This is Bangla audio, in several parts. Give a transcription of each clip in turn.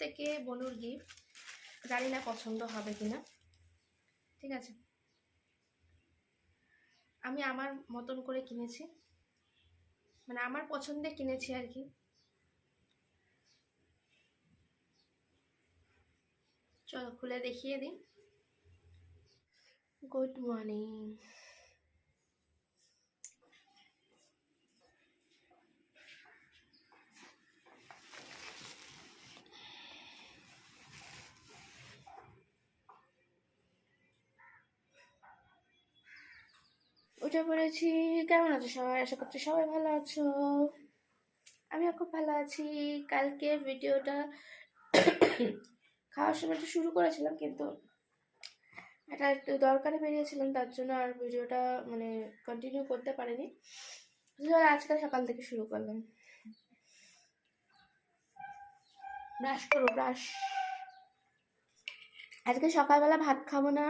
থেকে বনুর গিফট জানি না পছন্দ হবে কিনা। ঠিক আছে? আমি আমার মতন করে কিনেছি। মানে আমার পছন্দে কিনেছি আর কি। চলো খুলে দেখিয়ে দিই। গুড মর্নিং উঠে পড়েছি। কেমন আছো সবাই? আশা করছি সবাই ভালো আছো। আমিও খুব ভালো আছি। কালকে ভিডিওটা খাওয়ার সময় শুরু করেছিলাম, কিন্তু এটা একটু দরকারে বেরিয়েছিলাম, তার জন্য আর ভিডিওটা মানে কন্টিনিউ করতে পারিনি। আজকাল সকাল থেকে শুরু করলাম। ব্রাশ করব ব্রাশ আজকে সকালবেলা ভাত খাব না।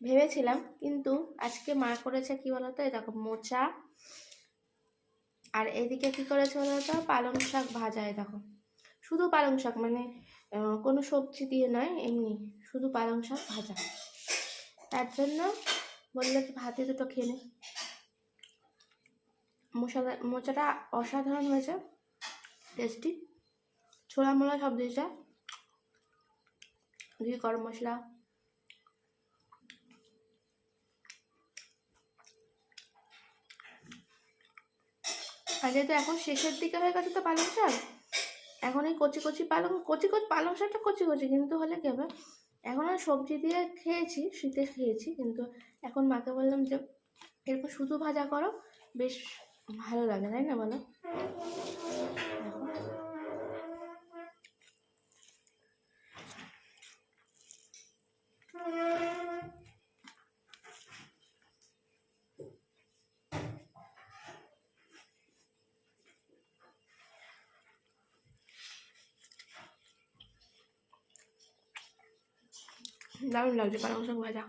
ভেবেছিলাম, কিন্তু আজকে মা করেছে কি বলতো? দেখো, মোচা। আর এদিকে কি করেছে বলতো? পালং শাক ভাজা, এই দেখো। শুধু পালং শাক মানে কোনো সবজি দিয়ে নয়, এমনি। শুধু পালং শাক ভাজা। তার জন্য বলল কি, ভাতে দুটো খেয়ে নে। মোচাটা অসাধারণ হয়েছে। টেস্টি। ছোলা মোলা সব দিয়েছে। দিয়ে গরম মশলা আর যেহেতু এখন শেষের দিকে হয়ে গেছে তো পালং শাক এখন এই কচি কচি পালং, কচি কচি, পালং শাকটা কচি কচি, কিন্তু হলে কি হবে এখন আর সবজি দিয়ে খেয়েছি, শীতে খেয়েছি, কিন্তু এখন মাকে বললাম যে, এরকম শুধু ভাজা করো, বেশ ভালো লাগে, তাই না বলো। দারুণ লাগছে পালং শাক ভাজা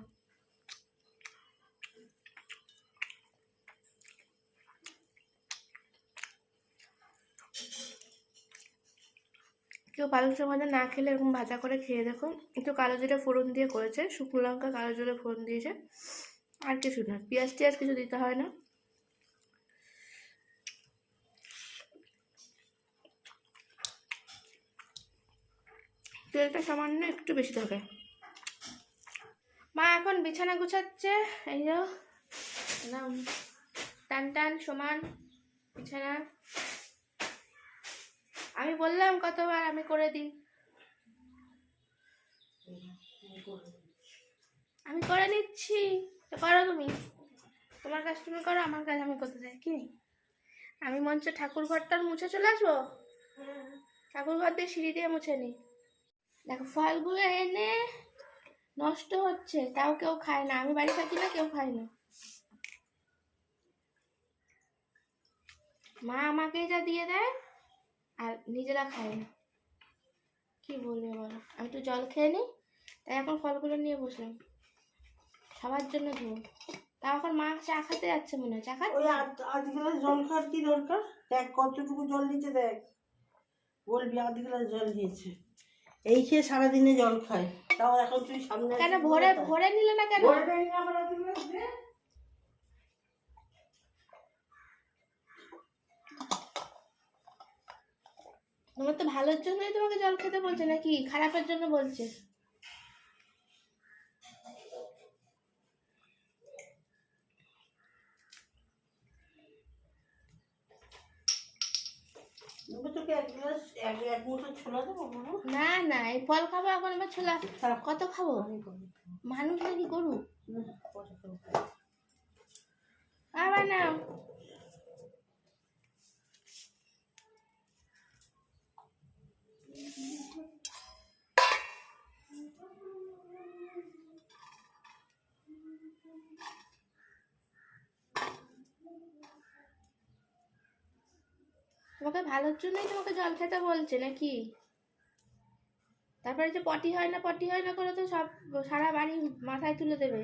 কেউ পালং শাক ভাজা না খেলে এরকম ভাজা করে খেয়ে দেখো একটু কালো জিরে ফোড়ন দিয়ে করেছে, শুকনো লঙ্কা, কালো জিরে ফোড়ন দিয়েছে। আর কিছু না, পেঁয়াজ টিয়াজ কিছু দিতে হয় না। তেলটা সামান্য একটু বেশি থাকে। মা এখন বিছানা গুছাচ্ছে এই যে টান টান সমান বিছানা। আমি বললাম কতবার আমি করে দিই। আমি করে নিচ্ছি তো করো তুমি। তোমার কাজ তুমি করো আমার কাজ আমি করতে চাই কি? আমি মঞ্চ ঠাকুর ঘরটার মুছে চলে আসব? ঠাকুর ঘর দিয়ে সিঁড়ি দিয়ে মুছে নি। দেখো ফলগুলো এনে নষ্ট হচ্ছে, তাও কেউ খায় না। আমি বাড়ি থাকি না, কেউ খায় না। মা আমাকেই যা দিয়ে দেয়, আর নিজেরা খায় না। কি বলবে বলো? আমি তো জল খেয়ে নিই, তাই এখন ফলগুলো নিয়ে বসলাম। সবার জন্য ধুবো তাও এখন মা চা খেতে যাচ্ছে মনে হয়। চা খাচ্ছে? আধ জল খাওয়ার কি দরকার? দেখ, কতটুকু জল দিচ্ছে দেখ। বলবি আধ গ্লাস জল দিয়েছে এই খেয়ে সারাদিনে জল খায়। তাও এখন তুই সামনে কেন ভরে ভরে নিলে না কেন। তোমার তো ভালোর জন্যই তোমাকে জল খেতে বলছে নাকি? খারাপের জন্য বলছে দেবো তোকে এক গ্লাস এক এক মুঠো ছোলা দেবো মামা? না না এই ফল খাব এখন এবার ছোলা। কত খাব? আমি করব। মানুষ নাকি গরু। আবার নাও। তোমাকে ভালোর জন্যই তোমাকে জল খেতে বলছে নাকি? তারপরে যে পটি হয় না, পটি হয় না করে তো সব সারা বাড়ি মাথায় তুলে দেবে।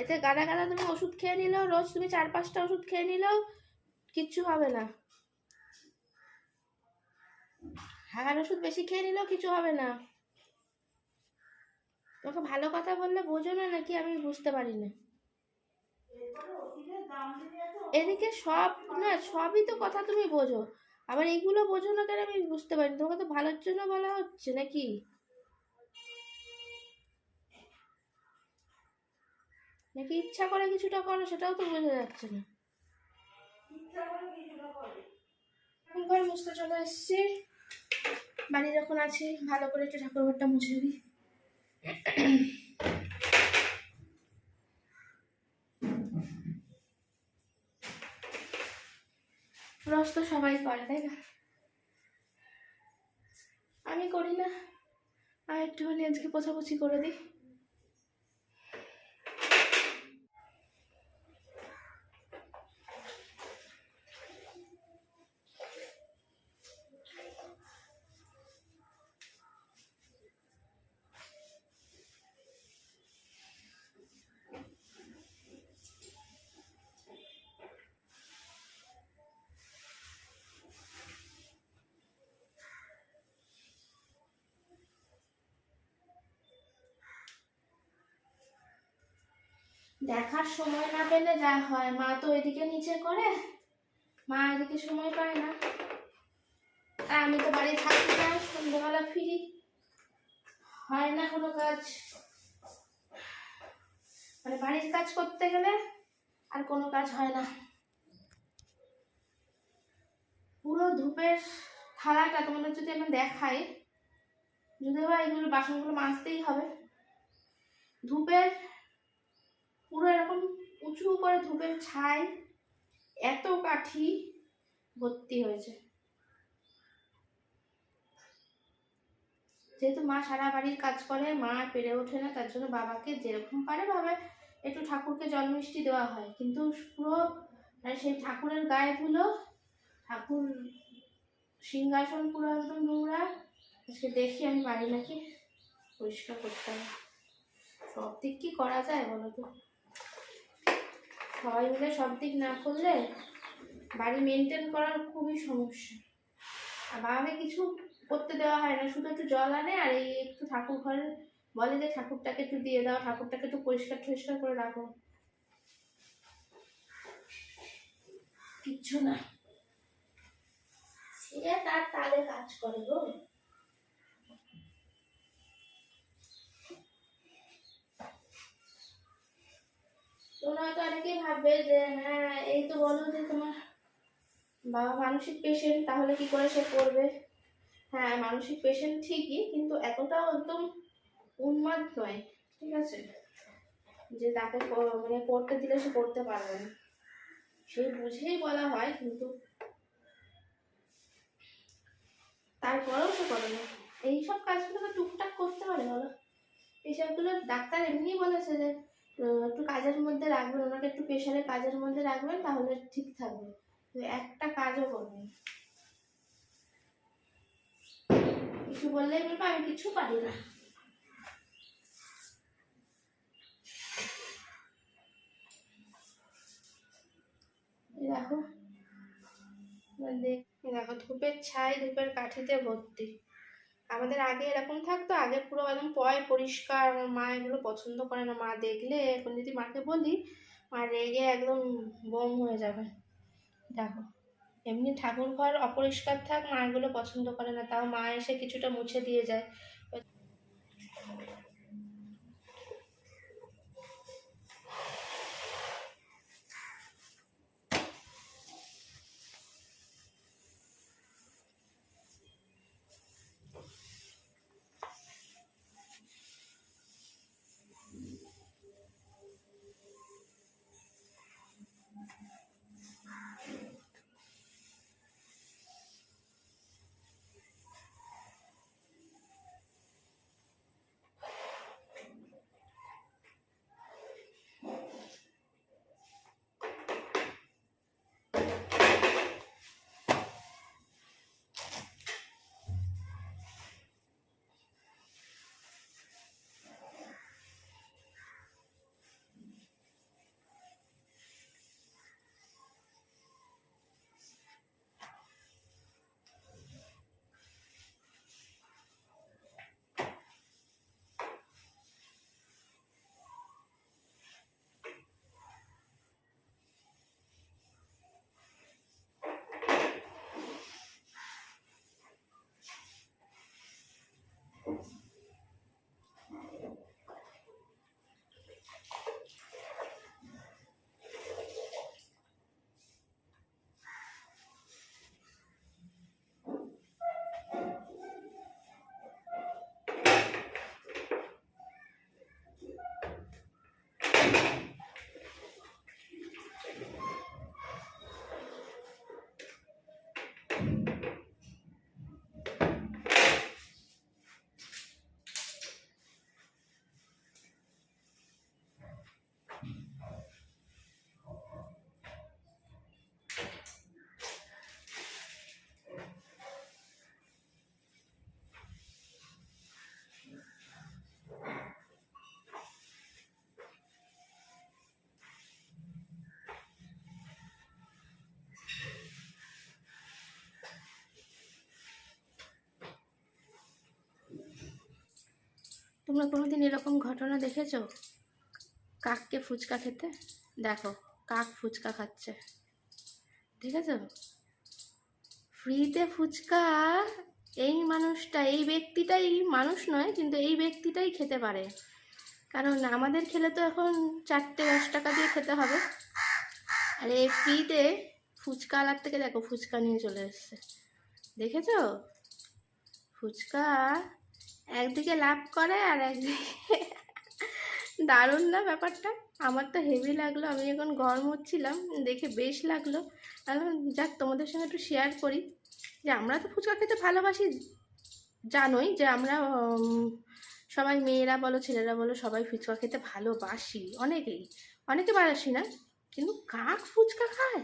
এতে গাদা গাদা তুমি ওষুধ খেয়ে নিলেও, রোজ তুমি চার পাঁচটা ওষুধ খেয়ে নিলেও কিচ্ছু হবে না। হাগার ওষুধ বেশি খেয়ে নিলেও কিছু হবে না। তোমাকে ভালো কথা বললে বোঝো না নাকি আমি বুঝতে পারি না। এদিকে সব না, সবই তো কথা তুমি বোঝো। আবার এইগুলো বোঝো না কেন আমি বুঝতে পারি না। তোমাকে তো ভালোর জন্য বলা হচ্ছে নাকি? নাকি ইচ্ছা করে কিছুটা করো, সেটাও তো বোঝা যাচ্ছে না। ঘর মুছতে চলে এসেছি। বাড়ি যখন আছি, ভালো করে একটু ঠাকুর ঘরটা মুছে দিই। রস তো সবাই পারে তাই না? আমি করি না। আর একটুখানি আজকে পোছাপুছি করে দিই। দেখার সময় না পেলে যা হয়। মা তো এদিকে নিচে করে, মা এদিকে সময় পায় না। আর আমি তো বাড়ি থাকি না, সন্ধ্যেবেলা ফিরি। হয় না কোনো কাজ। মানে বাড়ির কাজ করতে গেলে আর কোনো কাজ হয় না। পুরো ধূপের থালাটা তোমাদের যদি আমি দেখাই, যদি বা এগুলো বাসনগুলো মাজতেই হবে। ধূপের পুরো এরকম উঁচু করে ধূপের ছাই, এত কাঠি ভর্তি হয়েছে। যেহেতু মা সারা বাড়ির কাজ করে, মা পেরে ওঠে না, তার জন্য বাবাকে যেরকম পারে ভাবে একটু ঠাকুরকে জল মিষ্টি দেওয়া হয়। কিন্তু পুরো মানে সেই ঠাকুরের গায়ে ধুলো ঠাকুর সিংহাসন পুরো একদম নোংরা। আজকে দেখি আমি বাড়ি নাকি পরিষ্কার করতে হবে। সব দিক কি করা যায় বলো তো? সবাই মিলে সব দিক না করলে বাড়ি মেনটেন করার খুবই সমস্যা। আর বাবাকে কিছু করতে দেওয়া হয় না, শুধু একটু জল আনে আর এই একটু ঠাকুর ঘরে বলে যে ঠাকুরটাকে একটু দিয়ে দাও, ঠাকুরটাকে একটু পরিষ্কার টরিষ্কার করে রাখো। কিচ্ছু না। সে তার তালে কাজ করে গো। তোমরা হয়তো অনেকেই ভাববে যে হ্যাঁ এই তো বলো যে তোমার বাবা মানসিক পেশেন্ট তাহলে কি করে সে করবে? হ্যাঁ মানসিক পেশেন্ট ঠিকই, কিন্তু এতটাও একদম উন্মাদ নয়, ঠিক আছে? যে তাকে মানে করতে দিলে সে করতে পারবে না। সে বুঝেই বলা হয়, কিন্তু তারপরেও সে করে না। এইসব কাজগুলো তো টুকটাক করতে পারে বলো এইসবগুলো ডাক্তার এমনিই বলেছে যে একটু কাজের মধ্যে রাখবেন, ওনাকে একটু প্রেশারে কাজের মধ্যে রাখবেন, তাহলে ঠিক থাকবে। তো একটা কাজও করবে। না। কিছু বললেই বলব, আমি কিছু পারি না। দেখো। দেখ- দেখো, ধূপের ছাই ধূপের কাঠিতে ভর্তি। আমাদের আগে এরকম থাকতো, আগে পুরো একদম পয়, পরিষ্কার আমার মা এগুলো পছন্দ করে না। মা দেখলে এখন যদি মাকে বলি, মা রেগে একদম বোম হয়ে যাবে। দেখো, এমনি ঠাকুর ঘর অপরিষ্কার থাক, মা এগুলো পছন্দ করে না, তাও মা এসে কিছুটা মুছে দিয়ে যায়। তোমরা কোনোদিন এরকম ঘটনা দেখেছ? কাককে ফুচকা খেতে? দেখো, কাক ফুচকা খাচ্ছে। ঠিক আছে? ফ্রিতে ফুচকা এই মানুষটা, এই ব্যক্তিটাই মানুষ নয়, কিন্তু এই ব্যক্তিটাই খেতে পারে। কারণ আমাদের খেলে তো এখন চারটে দশ টাকা দিয়ে খেতে হবে। আর এই ফ্রিতে ফুচকা আলার থেকে দেখো, ফুচকা নিয়ে চলে এসছে। দেখেছ? ফুচকা একদিকে লাভ করে আর একদিকে দারুণ না ব্যাপারটা? আমার তো হেভি লাগল, আমি যখন গরম হচ্ছিলাম, দেখে বেশ লাগল। যাক, তোমাদের সঙ্গে একটু শেয়ার করি যে আমরা তো ফুচকা খেতে ভালোবাসি, জানোই যে আমরা সবাই মেয়েরা বলো, ছেলেরা বলো, সবাই ফুচকা খেতে ভালোবাসি। অনেকেই, অনেকে বাসি না, কিন্তু কাক ফুচকা খায়?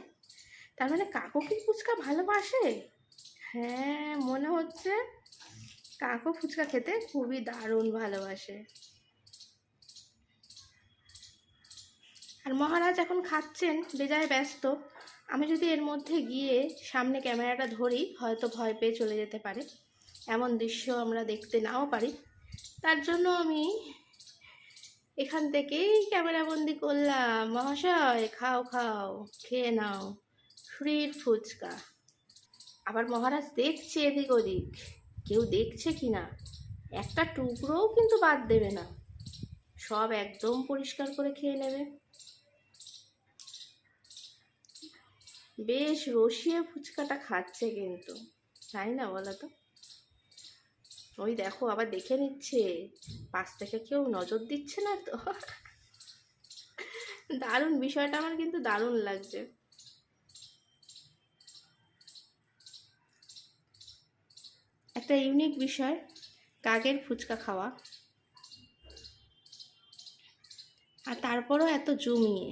তার মানে কাকও কি ফুচকা ভালোবাসে? হ্যাঁ মনে হচ্ছে কাকও ফুচকা খেতে খুবই দারুণ ভালোবাসে। আর মহারাজ এখন খাচ্ছেন, বেজায় ব্যস্ত। আমি যদি এর মধ্যে গিয়ে সামনে ক্যামেরাটা ধরি, হয়তো ভয় পেয়ে চলে যেতে পারে। এমন দৃশ্য আমরা দেখতে নাও পারি। তার জন্য আমি এখান থেকেই ক্যামেরাবন্দি করলাম। মহাশয়, খাও খাও, খেয়ে নাও। ফ্রির ফুচকা। আবার মহারাজ দেখছে এদিক ওদিক। কেউ দেখছে কি না একটা টুকরোও কিন্তু বাদ দেবে না। সব একদম পরিষ্কার করে খেয়ে নেবে। বেশ রসিয়ে ফুচকাটা খাচ্ছে কিন্তু, তাই না বলো তো? ওই দেখো, আবার দেখে নিচ্ছে। পাশ থেকে কেউ নজর দিচ্ছে না তো? দারুণ বিষয়টা আমার কিন্তু দারুণ লাগছে। একটা ইউনিক বিষয়, কাকের ফুচকা খাওয়া। আর তারপরও এত জমিয়ে।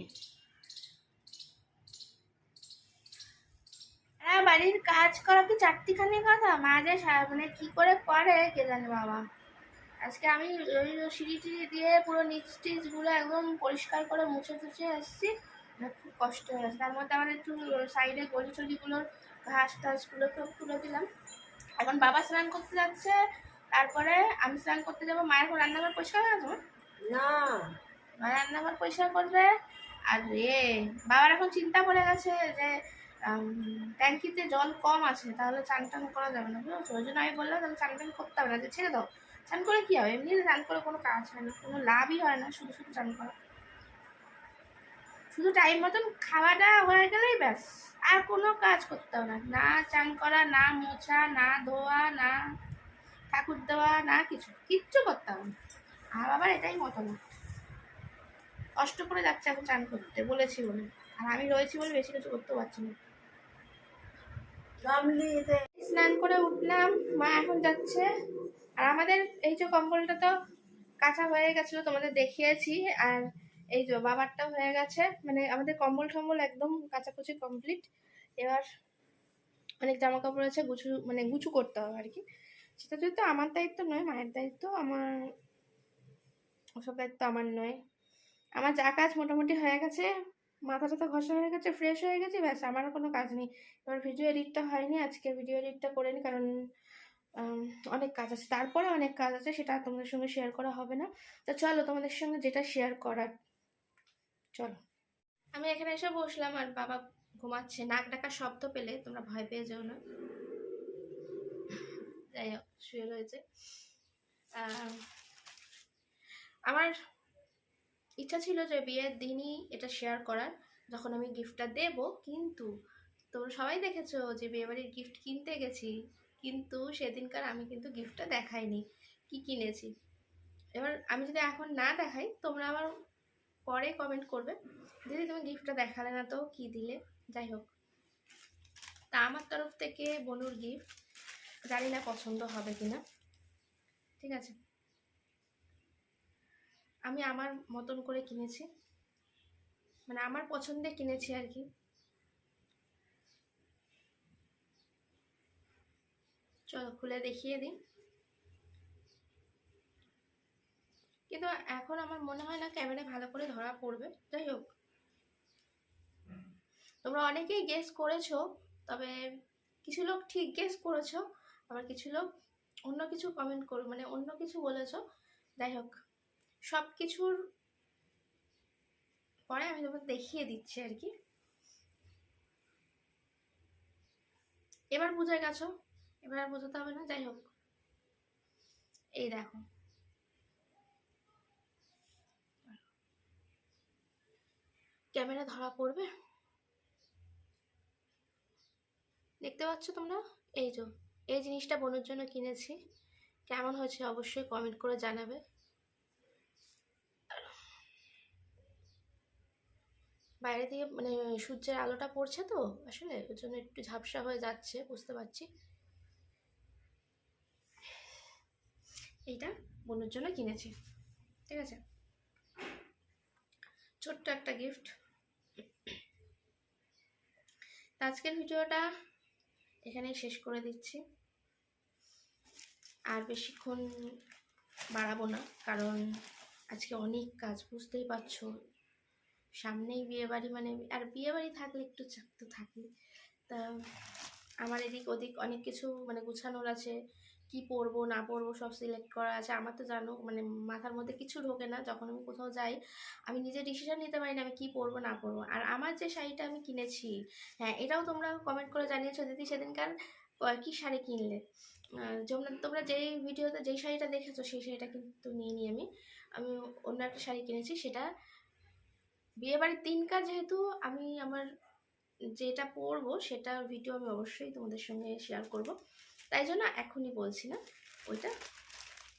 হ্যাঁ বাড়ির কাজ করা কি চারটিখানি কথা? মাঝে মানে কি করে করে কে জানে বাবা। আজকে আমি ওই সিঁড়ি টিড়ি দিয়ে পুরো নিচ টিচগুলো একদম পরিষ্কার করে মুছে টুছে এসেছি। খুব কষ্ট হয়ে গেছে। তার মধ্যে আমার একটু সাইডে গলি টলিগুলোর ঘাস টাসগুলোকে তুলে দিলাম। এখন বাবা স্নান করতে যাচ্ছে তারপরে আমি স্নান করতে যাব মায়ের এখন রান্নাঘর পরিষ্কার হয়ে গেছে না। মা রান্নাঘর পরিষ্কার করবে। আর রে বাবার এখন চিন্তা পড়ে গেছে যে ট্যাঙ্কিতে জল কম আছে তাহলে চান টান করা যাবে না বুঝেছ? ওই জন্য আমি বললাম তাহলে চান টান করতে হবে না। যে ছেড়ে দাও। চান করে কী হবে? এমনি চান করে কোনো কাজ হয় না কোনো লাভই হয় না শুধু শুধু চান করা। শুধু টাইম মতন খাওয়াটা হয়ে গেলেই ব্যাস। আর কোনো কাজ করতে হবে না। না চান করা না মোছা না ধোয়া না ঠাকুর দেওয়া না কিছু। কিচ্ছু করতে হবে না। আর আবার এটাই মতামত। কষ্ট করে যাচ্ছে এখন চান করতে বলেছি বলে। আর আমি রয়েছি বলে বেশি কিছু করতে পারছি না। স্নান করে উঠলাম মা এখন যাচ্ছে। আর আমাদের এই যে কম্বলটা তো কাঁচা হয়ে গেছিল তোমাদের দেখিয়েছি। আর এই যে বাবারটা হয়ে গেছে মানে আমাদের কম্বল টম্বল একদম কাচাকুচি কমপ্লিট এবার অনেক জামা কাপড় আছে, গুছু মানে গুছু করতে হবে আর কি। সেটা যেহেতু আমার দায়িত্ব নয়, মায়ের দায়িত্ব, আমার, ওসব দায়িত্ব আমার নয়। আমার যা কাজ মোটামুটি হয়ে গেছে মাথা টাথা ঘষা হয়ে গেছে ফ্রেশ হয়ে গেছে, ব্যাস আমার কোনো কাজ নেই। এবার ভিডিও এডিটটা হয়নি, আজকে ভিডিও এডিটটা করে নি, কারণ অনেক কাজ আছে। তারপরে অনেক কাজ আছে, সেটা তোমাদের সঙ্গে শেয়ার করা হবে না। তো চলো তোমাদের সঙ্গে যেটা শেয়ার করার চলো। আমি এখানে এসে বসলাম আর বাবা ঘুমাচ্ছে। নাক ডাকার শব্দ পেলে তোমরা ভয় পেয়ে যেও না। যাই হোক, শুয়ে রয়েছে। আমার ইচ্ছা ছিল যে বিয়ের দিনই এটা শেয়ার করার, যখন আমি গিফটটা দেব। কিন্তু তোমরা সবাই দেখেছ যে বিয়েবাড়ির গিফট কিনতে গেছি। কিন্তু সেদিনকার আমি কিন্তু গিফটটা দেখাইনি। কি কিনেছি? এবার আমি যদি এখন না দেখাই, তোমরা আবার পরে কমেন্ট করবে। দিদি, তুমি গিফটটা দেখালে না তো? কি দিলে? যাই হোক। তা আমার তরফ থেকে বনুর গিফট জানি না পছন্দ হবে কিনা। ঠিক আছে। আমি আমার মতন করে কিনেছি। মানে আমার পছন্দে কিনেছি আর কি। চলো, খুলে দেখিয়ে দিই। কিন্তু এখন আমার মনে হয় না ক্যামেরায় ভালো করে ধরা পড়বে। যাই হোক। তোমরা অনেকেই গেস করেছ, তবে কিছু লোক ঠিক গেস করেছ, আবার কিছু লোক অন্য কিছু কমেন্ট করো মানে অন্য কিছু বলেছ। যাই হোক। সব কিছুর পরে আমি তোমাকে দেখিয়ে দিচ্ছি আর কি। এবার বুঝে গেছো। এবার বোঝাতে হবে না। যাই হোক। এই দেখো। ক্যামেরা ধরা পড়বে। দেখতে পাচ্ছ তোমরা? এই যে, এই জিনিসটা বোনের জন্য কিনেছি। কেমন হয়েছে অবশ্যই কমেন্ট করে জানাবে। বাইরে থেকে মানে সূর্যের আলোটা পড়ছে তো, আসলে ওই জন্য একটু ঝাপসা হয়ে যাচ্ছে, বুঝতে পারছি। এইটা বোনের জন্য কিনেছি, ঠিক আছে? ছোট্ট একটা গিফট আজকের ভিডিওটা এখানেই শেষ করে দিচ্ছি। আর বেশিক্ষণ বাড়াবো না, কারণ আজকে অনেক কাজ, বুঝতেই পারছ। সামনেই বিয়েবাড়ি মানে আর বিয়েবাড়ি থাকলে একটু চাপ তো থাকে তা আমার এদিক ওদিক অনেক কিছু মানে গুছানোর আছে। কি পরবো, না পরবো সব সিলেক্ট করা আছে। আমার তো জানো মানে মাথার মধ্যে কিছু ঢোকে না, যখন আমি কোথাও যাই, আমি নিজে ডিসিশন নিতে পারি না আমি কি পরবো, না পরবো। আর আমার যে শাড়িটা আমি কিনেছি হ্যাঁ এটাও তোমরা কমেন্ট করে জানিয়েছো দিদি সেদিনকার কী শাড়ি কিনলে? যেমন, তোমরা যেই ভিডিওতে যেই শাড়িটা দেখেছ, সেই শাড়িটা কিন্তু নিয়ে নিই আমি। আমি অন্য একটা শাড়ি কিনেছি, সেটা বিয়েবাড়ির দিনকার যেহেতু আমি আমার যেটা পরবো, সেটার ভিডিও আমি অবশ্যই তোমাদের সঙ্গে শেয়ার করব। তাই জন্য এখনই বলছি না, ওইটা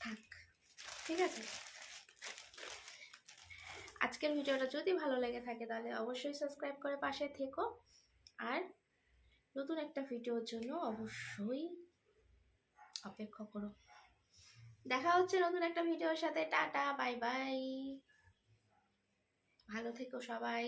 থাক, ঠিক আছে? আজকের ভিডিওটা যদি ভালো লেগে থাকে তাহলে অবশ্যই সাবস্ক্রাইব করে পাশে থেকো, আর নতুন একটা ভিডিওর জন্য অবশ্যই অপেক্ষা করো। দেখা হচ্ছে নতুন একটা ভিডিওর সাথে, টাটা, বাই বাই। ভালো থেকো সবাই।